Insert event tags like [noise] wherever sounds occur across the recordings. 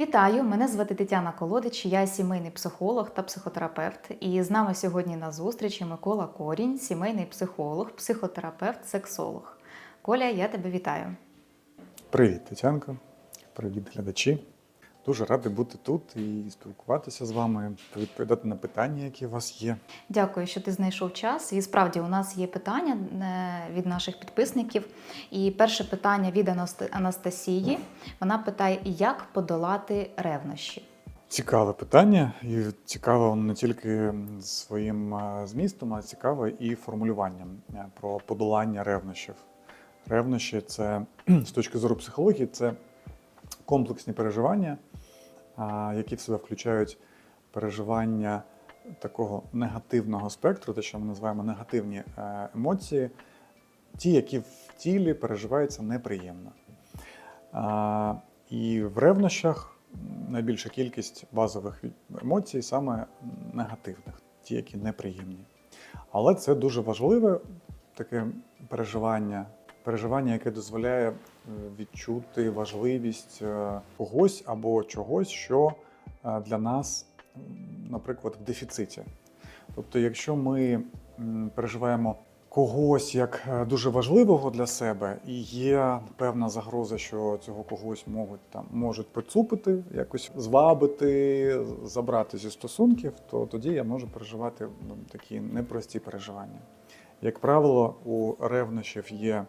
Вітаю! Мене звати Тетяна Колодич, я сімейний психолог та психотерапевт. І з нами сьогодні на зустрічі Микола Корінь, сімейний психолог, психотерапевт, сексолог. Коля, я тебе вітаю. Привіт, Тетянко. Привіт, глядачі. Дуже радий бути тут і спілкуватися з вами, відповідати на питання, які у вас є. Дякую, що ти знайшов час. І справді у нас є питання е, від наших підписників. І перше питання від Анаст- Анастасії. Вона питає, як подолати ревнощі. Цікаве питання, і цікаве воно не тільки своїм е, змістом, а цікаве і формулюванням е, про подолання ревнощів. Ревнощі це з точки зору психології, це комплексні переживання, які в себе включають переживання такого негативного спектру, те, що ми називаємо негативні е, емоції, ті, які в тілі переживаються неприємно. І в ревнощах найбільша кількість базових емоцій саме негативних, ті, які неприємні. Але це дуже важливе таке переживання, переживання, яке дозволяє відчути важливість е, когось або чогось, що е, для нас, наприклад, в дефіциті. Тобто, якщо ми переживаємо когось як е, дуже важливого для себе, і є певна загроза, що цього когось можуть там можуть поцупити, якось звабити, забрати зі стосунків, то тоді я можу переживати ну, такі непрості переживання. Як правило, у ревнощів є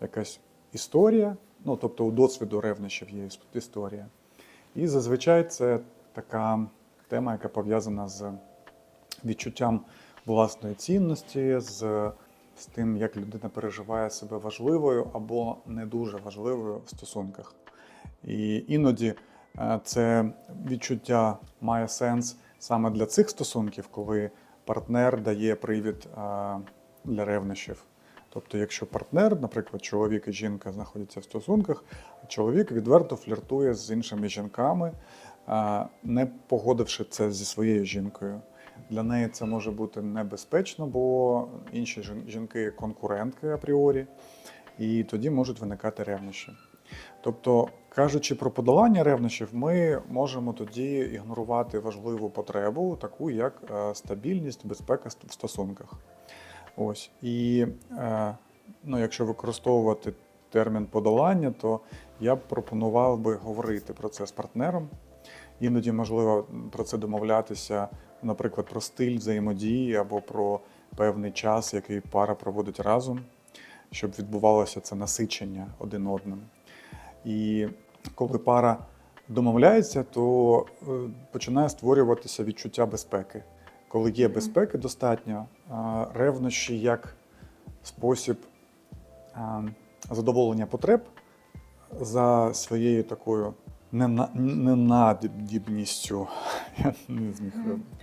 якась історія, ну тобто у досвіду ревнощів є іс- історія. І зазвичай це така тема, яка пов'язана з відчуттям власної цінності, з, з тим, як людина переживає себе важливою або не дуже важливою в стосунках. І іноді е, це відчуття має сенс саме для цих стосунків, коли партнер дає привід е, для ревнощів. Тобто, якщо партнер, наприклад, чоловік і жінка знаходяться в стосунках, чоловік відверто фліртує з іншими жінками, не погодивши це зі своєю жінкою. Для неї це може бути небезпечно, бо інші жінки конкурентки апріорі, і тоді можуть виникати ревнощі. Тобто, кажучи про подолання ревнощів, ми можемо тоді ігнорувати важливу потребу, таку як е, стабільність, безпека в стосунках. Ось. І е, ну, якщо використовувати термін подолання, то я б пропонував би говорити про це з партнером. Іноді можливо про це домовлятися, наприклад, про стиль взаємодії або про певний час, який пара проводить разом, щоб відбувалося це насичення один одним. І коли пара домовляється, то е, починає створюватися відчуття безпеки. Коли є безпеки достатньо, ревнощі як спосіб задоволення потреб за своєю такою ненадібністю, [laughs] я не зміг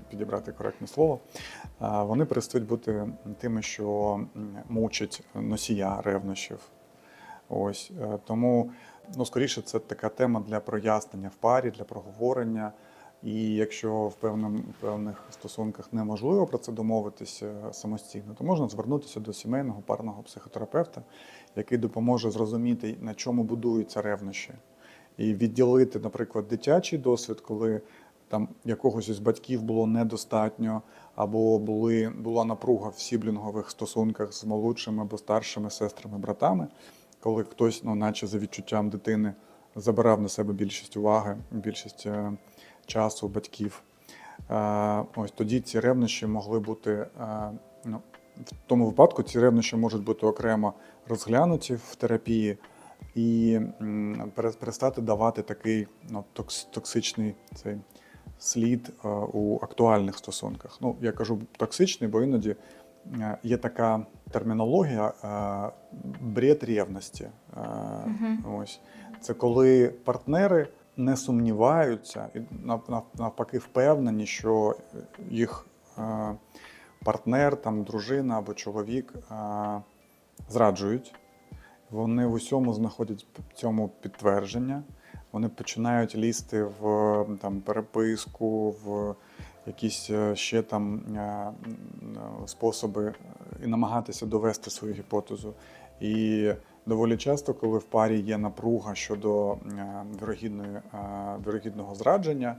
підібрати коректне слово, вони перестають бути тими, що мучать носія ревнощів. Ось е, тому, ну скоріше, це така тема для прояснення в парі, для проговорення. І якщо в певним, певних стосунках неможливо про це домовитися самостійно, то можна звернутися до сімейного парного психотерапевта, який допоможе зрозуміти, на чому будуються ревнощі, і відділити, наприклад, дитячий досвід, коли там якогось із батьків було недостатньо, або були, була напруга в сіблінгових стосунках з молодшими або старшими сестрами, братами, коли хтось, ну, наче за відчуттям дитини, забирав на себе більшість уваги, більшість е, часу батьків. Е, Ось тоді ці ревнощі могли бути. е, Ну, в тому випадку ці ревнощі можуть бути окремо розглянуті в терапії і перестати давати такий ну, токс- токсичний цей слід е, у актуальних стосунках. Ну, я кажу токсичний, бо іноді є така термінологія бред ревності. Е, Мгм. Ось це коли партнери не сумніваються і нав- нав- навпаки впевнені, що їх е, партнер, там дружина або чоловік е, зраджують. Вони в усьому знаходять цьому підтвердження. Вони починають лізти в там, переписку, в якісь е, ще там способи і намагатися довести свою гіпотезу. І доволі часто, коли в парі є напруга щодо е, вірогідної, е, вірогідного зрадження,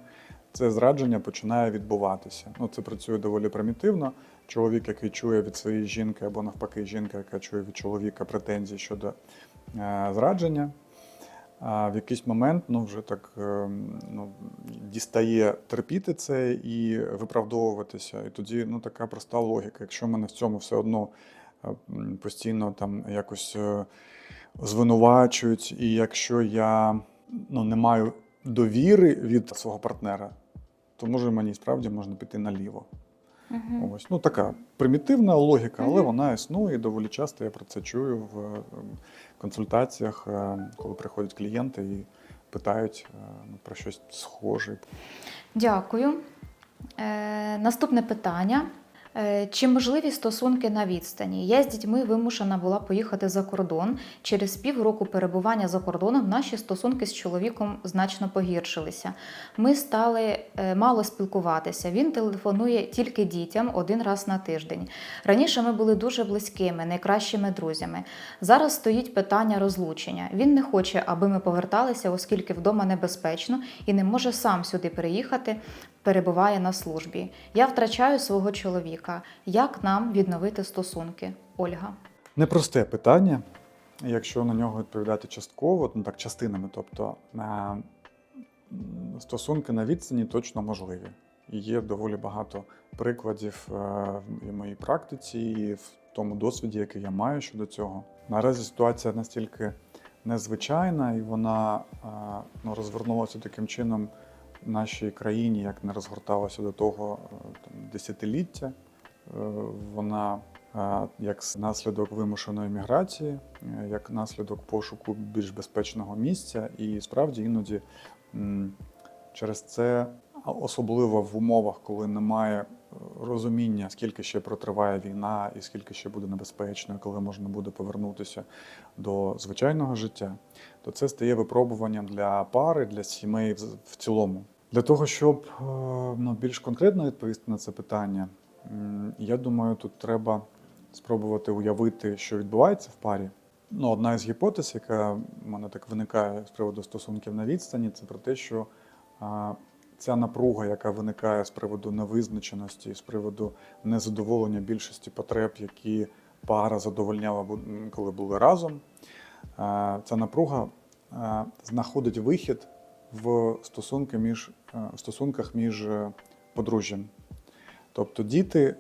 це зрадження починає відбуватися. Ну, це працює доволі примітивно. Чоловік, який чує від своєї жінки, або навпаки, жінка, яка чує від чоловіка претензії щодо е, зрадження, а в якийсь момент ну, вже так ну, дістає терпіти це і виправдовуватися. І тоді ну, така проста логіка. Якщо в мене в цьому все одно постійно там якось е, звинувачують, і якщо я ну, не маю довіри від свого партнера, то може мені справді можна піти наліво. Угу. Ось ну така примітивна логіка, але Мгм. вона існує. і Доволі часто я про це чую в е, консультаціях, е, коли приходять клієнти і питають ну, про щось схоже. Дякую. Е, наступне питання. Е, Чи можливі стосунки на відстані? Я з дітьми вимушена була поїхати за кордон. Через півроку перебування за кордоном наші стосунки з чоловіком значно погіршилися. Ми стали е, мало спілкуватися. Він телефонує тільки дітям один раз на тиждень. Раніше ми були дуже близькими, найкращими друзями. Зараз стоїть питання розлучення. Він не хоче, аби ми поверталися, оскільки вдома небезпечно і не може сам сюди переїхати, перебуває на службі. Я втрачаю свого чоловіка. Як нам відновити стосунки? Ольга. Непросте питання, якщо на нього відповідати частково, ну так частинами. Тобто е, стосунки на відстані точно можливі. І є доволі багато прикладів е, в моїй практиці, і в тому досвіді, який я маю щодо цього. Наразі ситуація настільки незвичайна, і вона е, ну, розвернулася таким чином нашій країні, як не розгорталася до того е, там, десятиліття. Е, Вона е, як наслідок вимушеної міграції, як наслідок пошуку більш безпечного місця, і справді іноді через це, особливо в умовах, коли немає розуміння, скільки ще протриває війна і скільки ще буде небезпечно, коли можна буде повернутися до звичайного життя, то це стає випробуванням для пари, для сімей в- цілому. Для того, щоб е, ну, більш конкретно відповісти на це питання, я думаю, тут треба спробувати уявити, що відбувається в парі. Ну, одна із гіпотез, яка в мене так виникає з приводу стосунків на відстані, це про те, що а, ця напруга, яка виникає з приводу невизначеності, з приводу незадоволення більшості потреб, які пара задовольняла, коли були разом, ця напруга знаходить вихід в стосунки між, е, в стосунках між е, подружжям. Тобто діти е,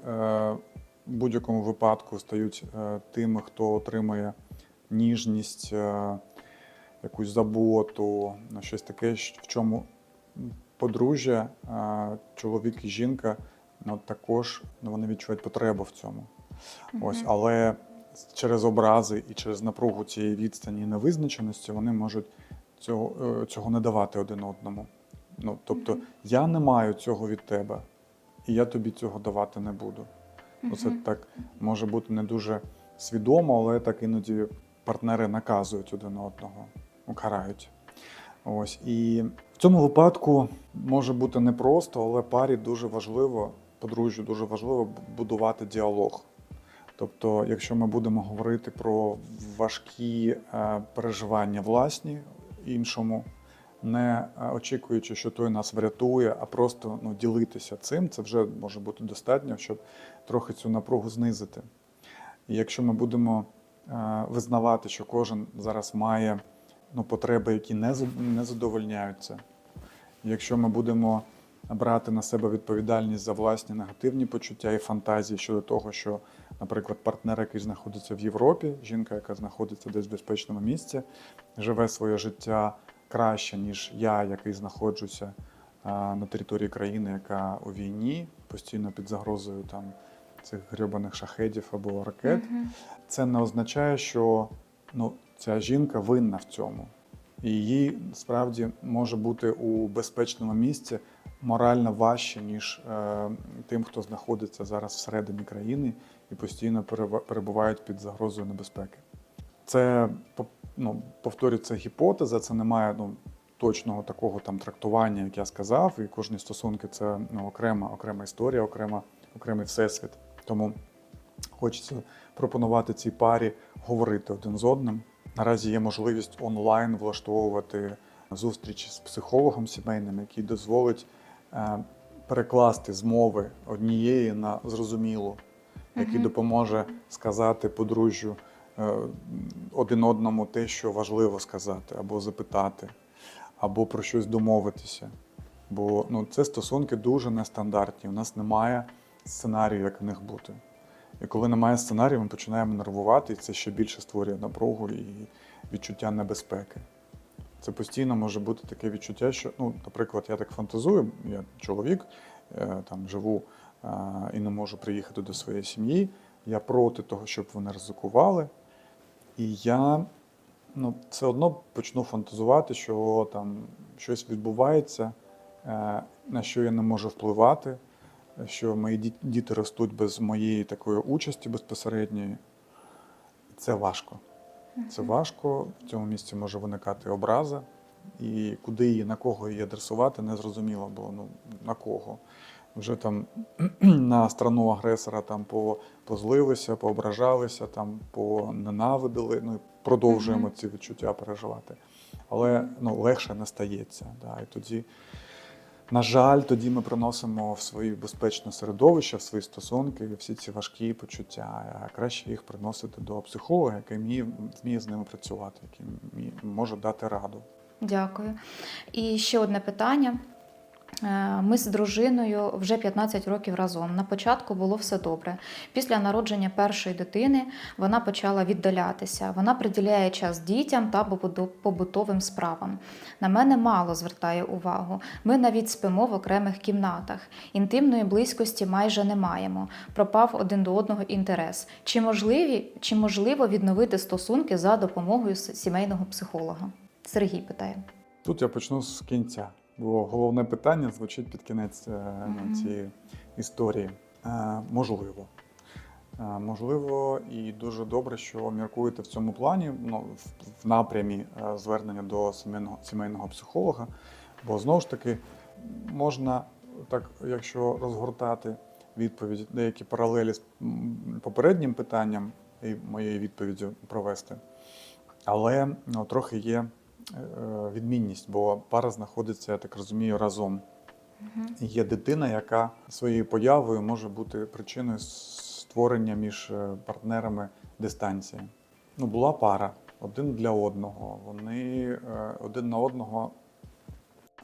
в будь-якому випадку стають е, тими, хто отримує ніжність, е, якусь заботу, щось таке, в чому подружжя, чоловік і жінка ну, також ну, вони відчувають потребу в цьому. Ось, але через образи і через напругу цієї відстані і невизначеності вони можуть цього, е, цього не давати один одному. Ну, тобто, я не маю цього від тебе, і я тобі цього давати не буду. Оце Мгм. так може бути не дуже свідомо, але так іноді партнери наказують один одного, укарають. Ось. І в цьому випадку може бути непросто, але парі дуже важливо, подружжю дуже важливо будувати діалог. Тобто, якщо ми будемо говорити про важкі е, переживання власні іншому, не е, очікуючи, що той нас врятує, а просто ну, ділитися цим, це вже може бути достатньо, щоб трохи цю напругу знизити. І якщо ми будемо е, визнавати, що кожен зараз має ну, потреби, які не, не задовольняються, якщо ми будемо брати на себе відповідальність за власні негативні почуття і фантазії щодо того, що, наприклад, партнер, який знаходиться в Європі, жінка, яка знаходиться десь в безпечному місці, живе своє життя краще, ніж я, який знаходжуся на території країни, яка у війні, постійно під загрозою там цих грьобаних шахедів або ракет. Мгм. Це не означає, що ну, ця жінка винна в цьому. І їй справді може бути у безпечному місці морально важче, ніж е, тим, хто знаходиться зараз всередині країни і постійно перебувають під загрозою небезпеки. Це ну, повторюю, це гіпотеза, це немає ну, точного такого там трактування, як я сказав, і кожні стосунки це ну, окрема, окрема історія, окрема, окремий всесвіт. Тому хочеться пропонувати цій парі говорити один з одним, Наразі є можливість онлайн влаштовувати зустрічі з психологом сімейним, який дозволить е, перекласти з мови однієї на зрозумілу, який допоможе сказати подружжю е, один одному те, що важливо сказати, або запитати, або про щось домовитися. Бо ну, це стосунки дуже нестандартні. У нас немає сценарію, як в них бути. І коли немає сценарію, ми починаємо нервувати, і це ще більше створює напругу і відчуття небезпеки. Це постійно може бути таке відчуття, що, ну, наприклад, я так фантазую, я чоловік, е, там живу е, і не можу приїхати до своєї сім'ї. Я проти того, щоб вони ризикували. І я ну, все одно почну фантазувати, що там щось відбувається, е, на що я не можу впливати, що мої діти ростуть без моєї такої участі безпосередньої. Це важко. Це важко. В цьому місці може виникати образа. І куди її, на кого її адресувати, не зрозуміло було. Ну, на кого. Вже там [clears throat] на страну агресора там по- позлилися, поображалися, там поненавидили. Ну, продовжуємо ці відчуття переживати. Але ну, легше не стається. Да. І тоді, на жаль, тоді ми приносимо в своє безпечне середовище, в свої стосунки, всі ці важкі почуття. А краще їх приносити до психолога, який вміє, вміє з ними працювати, який вміє- може дати раду. Дякую. І ще одне питання. Е, Ми з дружиною вже 15 років разом. На початку було все добре. Після народження першої дитини вона почала віддалятися. Вона приділяє час дітям та побутовим справам. На мене мало звертає увагу. Ми навіть спимо в окремих кімнатах. Інтимної близькості майже не маємо. Пропав один до одного інтерес. Чи можливі, чи можливо відновити стосунки за допомогою сімейного психолога? Сергій питає. Тут я почну з кінця, бо головне питання звучить під кінець е, ну, цієї історії. Е, можливо. Е, можливо, і дуже добре, що міркуєте в цьому плані, ну, в, в напрямі е, звернення до сімейного, сімейного психолога. Бо знову ж таки можна, так, якщо розгортати відповідь, деякі паралелі з попереднім питанням і моєю відповіддю провести. Але ну, трохи є відмінність, бо пара знаходиться, я так розумію, разом. І Є дитина, яка своєю появою може бути причиною створення між е, партнерами дистанції. Ну, була пара один для одного. Вони е, один на одного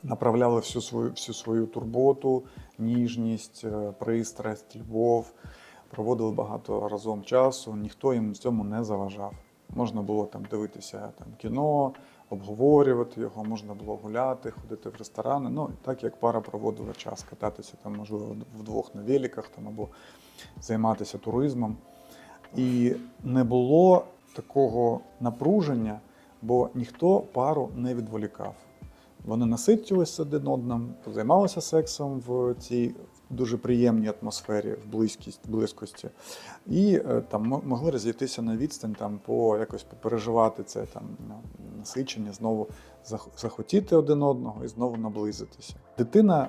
направляли всю свою, всю свою турботу, ніжність, е, пристрасть, любов, проводили багато разом часу, ніхто їм в цьому не заважав. Можна було там дивитися там, кіно, обговорювати його, можна було гуляти, ходити в ресторани. Ну, так як пара проводила час, кататися там, можливо, вдвох на великах там, або займатися туризмом. І не було такого напруження, бо ніхто пару не відволікав. Вони наситилися один одним, позаймалися сексом в цій дуже приємній атмосфері, в близькість, близькості, і е, там мо- могли розійтися на відстань, там по якось попереживати це там насичення, знову захотіти один одного і знову наблизитися. Дитина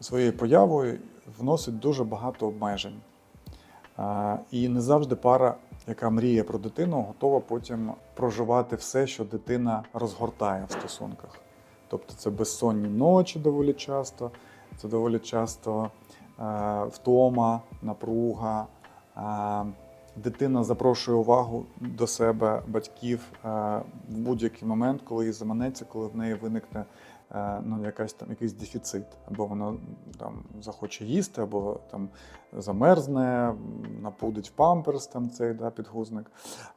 своєю появою вносить дуже багато обмежень. І не завжди пара, яка мріє про дитину, готова потім проживати все, що дитина розгортає в стосунках. Тобто це безсонні ночі доволі часто, це доволі часто е, втома, напруга. Дитина запрошує увагу до себе батьків е, в будь-який момент, коли їй заманеться, коли в неї виникне е, ну, якась там якийсь дефіцит, або вона там захоче їсти, або там замерзне, напудить в памперс там цей да, підгузник,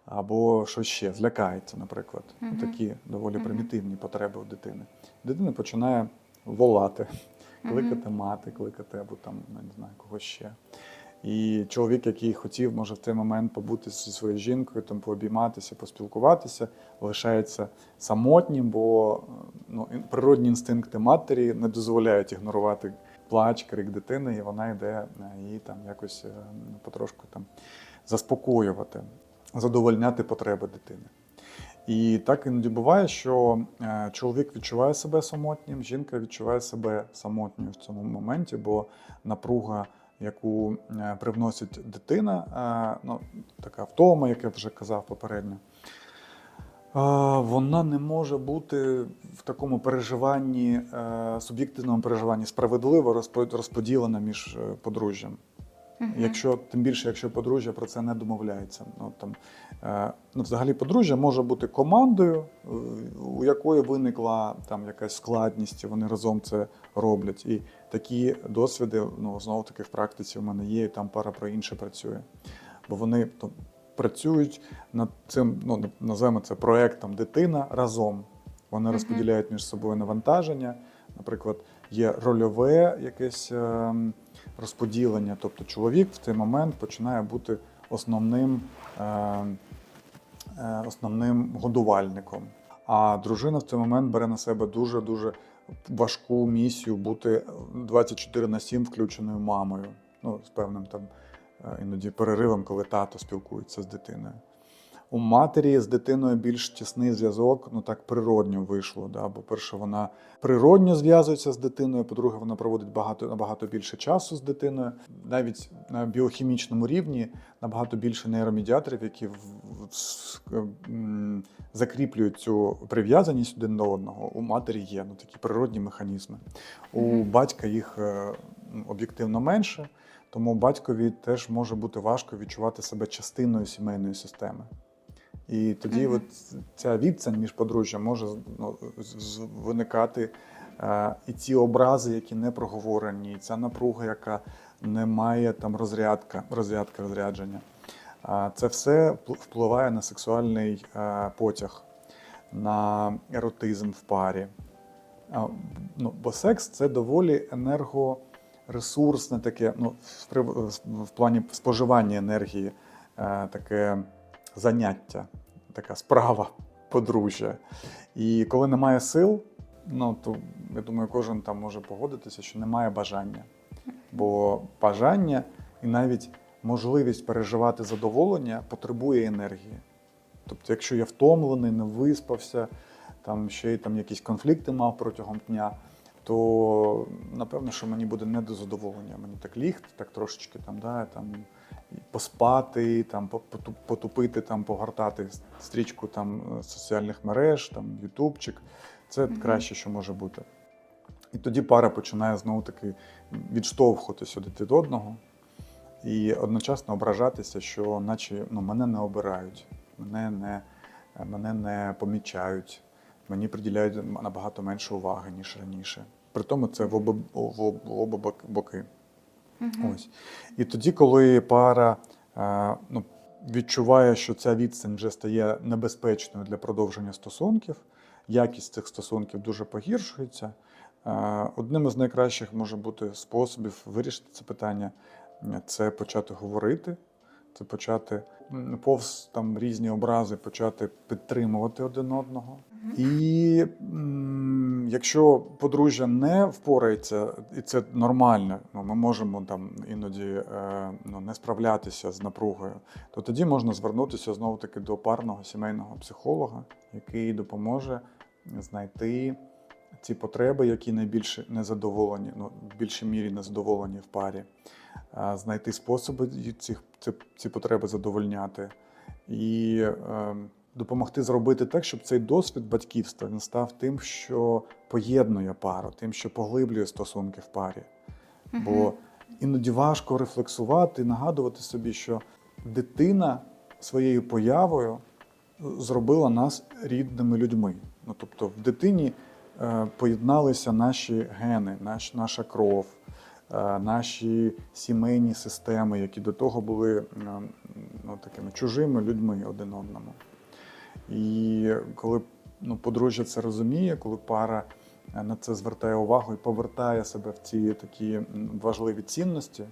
або що ще, злякається, наприклад. Мгм. Такі доволі примітивні потреби у дитини. Дитина починає волати, кликати мати, кликати або там, не знаю, когось ще. І чоловік, який хотів, може в цей момент побути зі своєю жінкою, там пообійматися, поспілкуватися, лишається самотнім, бо е, ну, природні інстинкти матері не дозволяють ігнорувати плач, крик дитини, і вона йде е, її там якось е, потрошку там заспокоювати, задовольняти потреби дитини. І так іноді буває, що чоловік відчуває себе самотнім, жінка відчуває себе самотньою в цьому моменті, бо напруга, яку е, привносить дитина, е, ну, така втома, як я вже казав попередньо, Вона не може бути в такому переживанні, е, суб'єктивному переживанні справедливо розподілена між е, подружжям. Якщо тим більше, якщо подружжя про це не домовляється. Ну там е, ну, взагалі подружжя може бути командою, е, у якої виникла там якась складність, і вони разом це роблять. І такі досвіди, ну знову таки в практиці в мене є, і там пара про інше працює. Бо вони то, працюють над цим, ну називаємо це проектом дитина разом. Вони Мгм. розподіляють між собою навантаження. Наприклад, є рольове якесь ем, розподілення. Тобто чоловік в цей момент починає бути основним, е, е, основним годувальником. А дружина в цей момент бере на себе дуже дуже важку місію бути 24 на 7 включеною мамою. Ну, з певним там е, іноді переривом, коли тато спілкується з дитиною. У матері з дитиною більш тісний зв'язок, ну так природньо вийшло. Да? Бо перше, вона природньо зв'язується з дитиною. По-друге, вона проводить багато набагато більше часу з дитиною. Навіть на біохімічному рівні набагато більше нейромедіаторів, які в, в- м, закріплюють цю прив'язаність один до одного. У матері є ну, такі природні механізми. У Мгм. батька їх е, об'єктивно менше. Тому батькові теж може бути важко відчувати себе частиною сімейної системи. І тоді Мгм. от ця відстань між подружжям може ну, виникати. Е, і ці образи, які не проговорені, і ця напруга, яка не має там розрядка, розрядка розрядження. А Це все впливає на сексуальний е, потяг, на еротизм в парі. А, Ну, бо секс це доволі енергоресурсне таке, ну, в, в плані споживання енергії, е, таке заняття, така справа подружжя. І коли немає сил, ну то я думаю, кожен там може погодитися, що немає бажання. Бо бажання і навіть можливість переживати задоволення потребує енергії. Тобто, якщо я втомлений, не виспався, там ще й там якісь конфлікти мав протягом дня, то напевно, що мені буде не до задоволення. Мені так лігти, так трошечки там, да, там поспати, там потупити, там погортати стрічку там е, соціальних мереж, там ютубчик. Це Мгм. краще, що може бути. І тоді пара починає знову таки відштовхуватися один від одного і одночасно ображатися, що наче ну, мене не обирають, мене не, мене не помічають, мені приділяють набагато менше уваги, ніж раніше. При тому це в оба, в об- в оба боки. Мгм. Ось. І тоді, коли пара а, ну, відчуває, що ця відстань вже стає небезпечною для продовження стосунків, якість цих стосунків дуже погіршується. А, Одним із найкращих може бути способів вирішити це питання е, це почати говорити, це почати повз там різні образи, почати підтримувати один одного. І якщо подружжя не впорається, і це нормально, ну, ми можемо там іноді е, ну, не справлятися з напругою, то тоді можна звернутися знову таки до парного сімейного психолога, який допоможе знайти ці потреби, які найбільше незадоволені, ну, в більшій мірі незадоволені в парі, знайти способи цих, ці, ці потреби задовольняти. І е, допомогти зробити так, щоб цей досвід батьківства він став тим, що поєднує пару, тим, що поглиблює стосунки в парі. Бо іноді важко рефлексувати, нагадувати собі, що дитина своєю появою зробила нас рідними людьми. Ну, тобто в дитині е, поєдналися наші гени, наш, наша кров, е, наші сімейні системи, які до того були е, ну, такими чужими людьми один одному. І коли ну, подружжя це розуміє, коли пара е, на це звертає увагу і повертає себе в ці такі важливі цінності,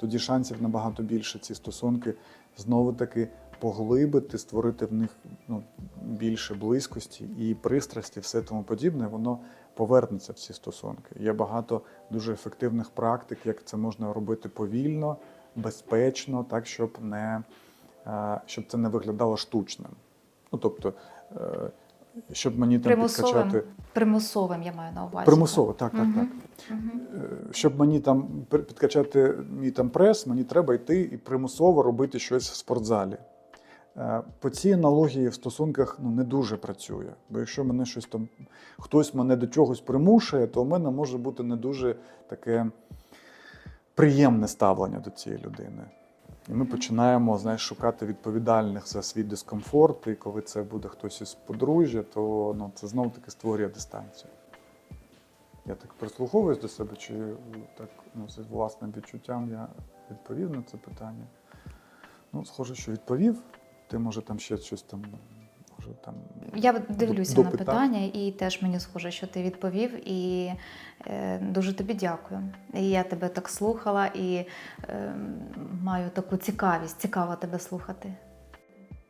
тоді шансів набагато більше ці стосунки знову таки поглибити, створити в них ну, більше близькості і пристрасті, все тому подібне, воно повернеться в ці стосунки. Є багато дуже ефективних практик, як це можна робити повільно, безпечно, так щоб не е, щоб це не виглядало штучним. Ну тобто, е, щоб мені там Примусовим. підкачати Примусовим я маю на увазі. примусово, так, так, Мгм. так. Мгм. Е, Щоб мені там підкачати мій там прес, мені треба йти і примусово робити щось в спортзалі. Е, По цій аналогії в стосунках ну, не дуже працює. Бо якщо мене щось там, хтось мене до чогось примушує, то у мене може бути не дуже таке приємне ставлення до цієї людини. І ми починаємо знаєш, шукати відповідальних за свій дискомфорт, і коли це буде хтось із подружжя, то ну, це знову таки створює дистанцію. Я так прислуховуюсь до себе, чи так ну, з власним відчуттям я відповів на це питання. Ну, схоже, що відповів. Ти може там ще щось там, може там. Я дивлюся на питання, і теж мені схоже, що ти відповів, і е, дуже тобі дякую. І я тебе так слухала і е, маю таку цікавість, цікаво тебе слухати.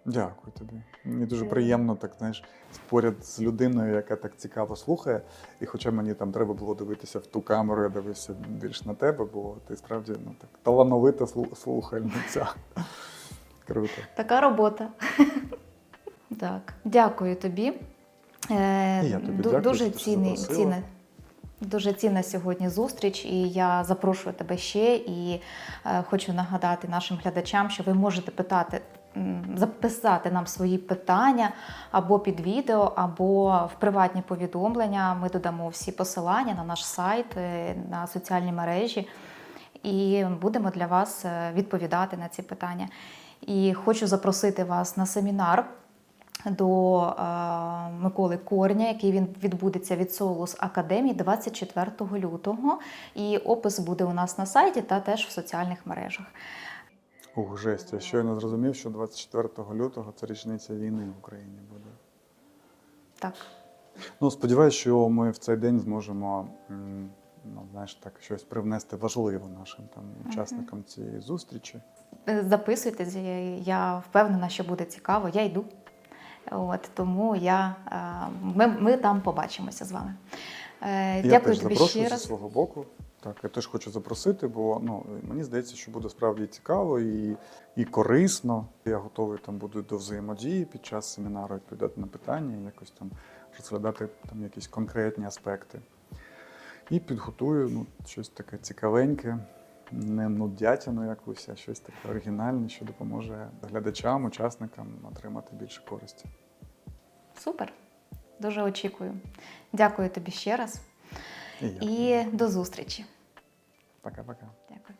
Дякую тобі. Мені дуже приємно так, знаєш, поряд з людиною, яка так цікаво слухає. І хоча мені там треба було дивитися в ту камеру, я дивився більш на тебе, бо ти справді ну, так талановита слу- слухальниця. Круто. Така робота. [laughs] так, дякую тобі. Е, я тобі ду- дякую, дуже цінний. Дуже цінна сьогодні зустріч, і я запрошую тебе ще і е, хочу нагадати нашим глядачам, що ви можете питати, записати нам свої питання або під відео, або в приватні повідомлення. Ми додамо всі посилання на наш сайт, е, на соціальні мережі, і будемо для вас е, відповідати на ці питання. І хочу запросити вас на семінар до е, Миколи Корня, який він відбудеться від Солус Академії 24 лютого. І опис буде у нас на сайті та теж в соціальних мережах. Ух, жесть, я щойно зрозумів, що 24 лютого це річниця війни в Україні буде. Так, Ну, сподіваюся, що ми в цей день зможемо ну, знаєш, так, щось привнести важливе нашим там, учасникам цієї зустрічі. Записуйтесь, я- впевнена, що буде цікаво. Я йду. От тому я, е, ми, ми там побачимося з вами. Е, Я Дякую теж тобі запрошую ще зі раз. свого боку. Так, я теж хочу запросити, бо ну, мені здається, що буде справді цікаво і, і корисно. Я готовий там буду до взаємодії під час семінару, відповідати на питання, якось там розглядати там якісь конкретні аспекти. І підготую ну, щось таке цікавеньке, не нудятину якусь, а щось таке оригінальне, що допоможе глядачам, учасникам отримати більше користі. Супер. Дуже очікую. Дякую тобі ще раз І і до зустрічі. Пока-пока. Дякую.